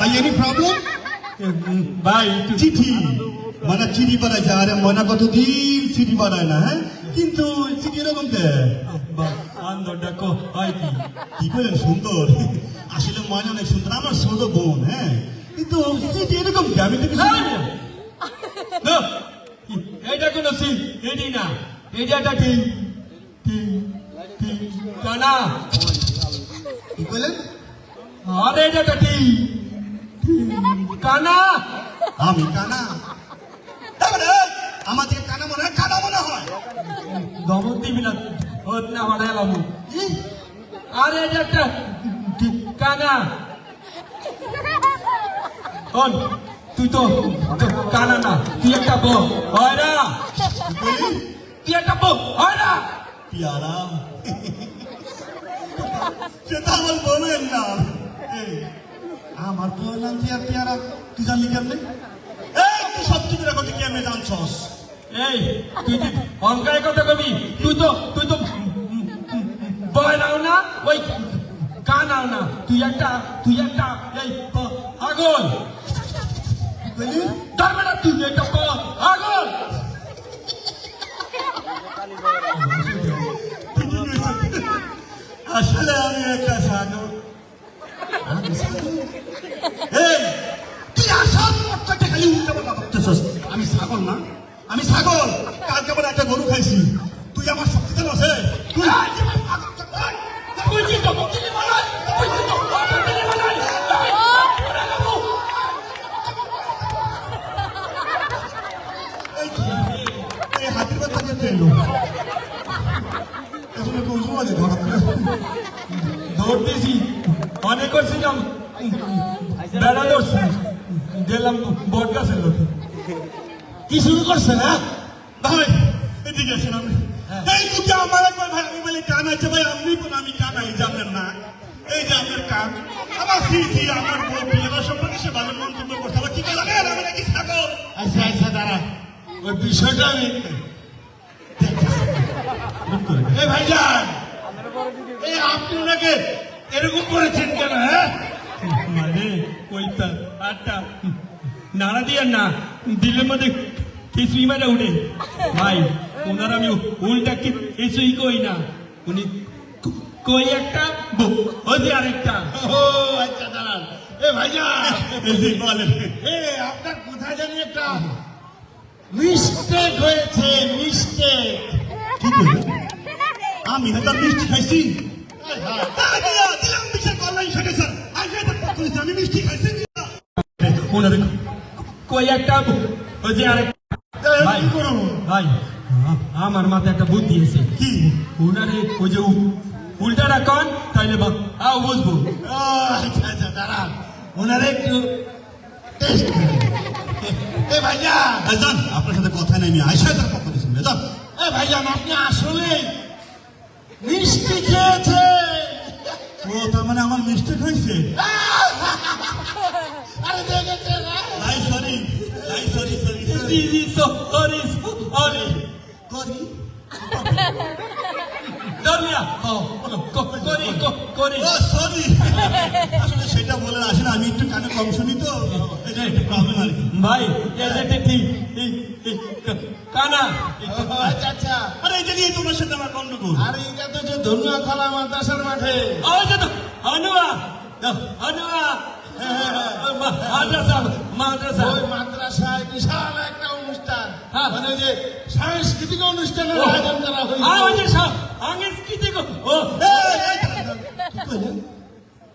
Any problem ভাই একটু চিঠি মানে চিঠি বানাইছে আরে ময়না কতদিন চিঠি বানায় না হ্যাঁ কিন্তু চিঠি এরকম কে করেন সুন্দর আসলে ময়না অনেক সুন্দর আমার ছোট বোন হ্যাঁ কিন্তু চিঠি এরকম আমি তো কিছু না। না, এইটা কোন সিন এটি না এটা একটা টিম টিম টিম কানা কি বলেন আর এটা একটা টিম কানা। আমি কানা। তারপরে আমাদের কানা মনে হয় কানা মনে হয়। দমন দিবি না হত না ই, আর এটা একটা কানা। হন তুই তো কানা না তুই একটা বউ। হয় না? তুই একটা বউ হয় না। পিয়ারা। সেটা আমার নাম। এই, আমার নাম কি আর পিয়ারা? তুই জানলি কেমনে এই তুই সব কিছু রেখো তুই কেমনে জানছস। এই তুই যে অঙ্কায় কথা কবি তুই তো তুই তো বয় নাও না ওই কান নাও না তুই একটা তুই একটা এই কি বলি? তার মানে তুই একটা পাগল আসলে আমি একটা ছাগল ছাগল না আমি ছাগল কালকে আবার একটা গরু খাইছি তুই আমার শক্তি দেন আছে তুই তুই কি তো মুক্তি বানাই তুই কি তো মুক্তি বানাই এই এই হাতির বাচ্চা যেতে এলো এখন একটু উজু লাগে ধরা দৌড় দিয়েছি অনেক করছিলাম বেড়া ধরছি গেলাম বট গাছের লোকে কি শুরু করছে না? ভাই এদিকে আসেন আপনি। এই মুখে আমার একবার ভাই আমি বলি কান আছে ভাই আপনি কোন আমি কান যে আপনার নাক এই যে আপনার কান। আমার সি সি আমার বউ বিয়ের সম্পর্কে সে ভালো মন্তব্য করতে আবার কি করে আমি নাকি ছাগল। আচ্ছা আচ্ছা দাঁড়া। ওই বিষয়টা আমি এই ভাইজান এই আপনি ওনাকে এরকম করেছেন কেন হ্যাঁ? মানে ওইটা আটটা নাড়া দিয়ে না দিলের মধ্যে মানে উঠে। ভাই ওনার আমি উল্টা কি কিছুই কই না? উনি কই একটা? হচ্ছে আরেকটা। ও আচ্ছা দাঁড়ান। এ যে বলেন। এ আপনার কোথায় জানি একটা মিস্টেক হয়েছে মিস্টেক কি আমি হয়তো মিষ্টি খাইছি। দিলাম বিচার সেটা স্যার। আমি মিষ্টি খাইছি। কই একটা? হচ্ছে আরেকটা ভাই কি করব? ভাই আমার মাথায় একটা বুদ্ধি এসে কি? ওনারে ওই যে উ- উল্টাটা কন তাইলে আও বুঝব। আচ্ছা আচ্ছা দাঁড়ান। ওনারে একটু এ ভাইজান যান আপনার সাথে কথা নেই আমি আয়সা তার পক্ষ যান। এ ভাইজান আপনি আসলে মিষ্টি খেয়েছে ও তার মানে আমার মিস্টেক হয়েছে করি করি করি ও সরি আসলে সেটা বলে আসেন আমি একটু কানে কম শুনি তো এটা একটু প্রবলেম আর ভাই ঠিক কানা আচ্ছা আচ্ছা আরে এটা নিয়ে তোমার সাথে আমার গন্ডগোল আর এটা তো যে ধনুয়া খোলা মাদ্রাসার মাঠে ওই তো অনুয়া অনুয়া মাদ্রাসা মাদ্রাসা ওই মাদ্রাসায় বিশাল হ্যাঁ। মানে যে সাংস্কৃতিক অনুষ্ঠানের। আয়োজন করা হয়েছে সাংস্কৃতিক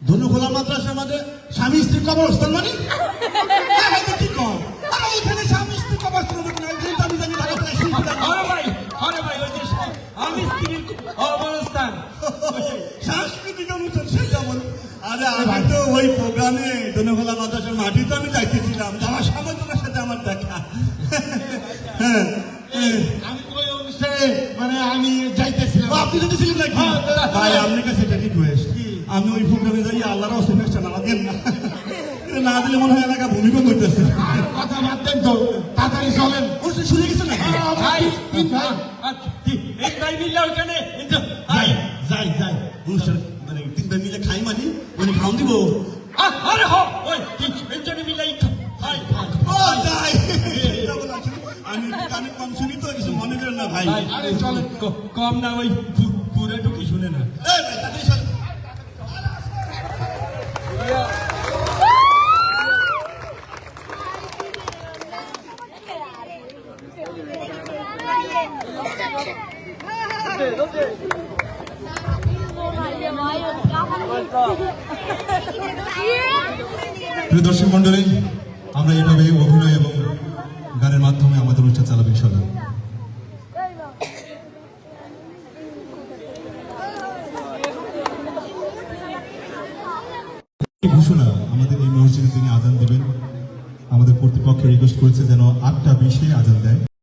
ধনু খোলা মাদ্রাসার মাঝে স্বামী স্ত্রী কবরস্থান মানে হ্যাঁ, কি কম ওইখানে স্বামী স্ত্রী কবরস্থান মানে আমি জানি ভাই আরে ভাই ওই যে স্ত্রীর সাংস্কৃতিক অনুষ্ঠান সেটা বল আরে আমি তো ওই প্রোগ্রামে ধনুখোলা মাদ্রাসার মাটি তো আমি যাইতেছিলাম যাওয়ার সময় তোমার সাথে আমার দেখা হ্যাঁ হ্যাঁ। আমি ওই অনুষ্ঠানে মানে আমি যাইতেছিলাম। আপনি যদি ছিলেন নাকি? হ্যাঁ, ভাই আপনার কাছে এটা রিকোয়েস্ট আমি ওই প্রোগ্রামে যাই আল্লাহর অসুবিধা না লাগেন না। না দিলে মনে হয় এলাকা ভূমিকম্প হইতেছে কথা বাদ দেন তো তাড়াতাড়ি চলেন। অনুষ্ঠান শুনে গেছে নাকি? ভাই তিন ভাই। ভাই। মিল্লা ওখানে যাই যাই। যাই অনুষ্ঠান মানে তিন ভাই মিলে খাই মানি মানে খাওয়ান দিব। আরে হো ওই ভাই আরে চলে। কম না ওই পু- পুরোটুকু শুনে না। প্রিয় দর্শক মন্ডলী আমরা এইভাবে অভিনয় এবং গানের মাধ্যমে আমাদের অনুষ্ঠান চালাবো ইনশাল্লাহ ঘোষণা আমাদের এই মসজিদে তিনি আজান দেবেন। আমাদের কর্তৃপক্ষ রিকোয়েস্ট করেছে যেন আটটা বিশে আজান দেয়।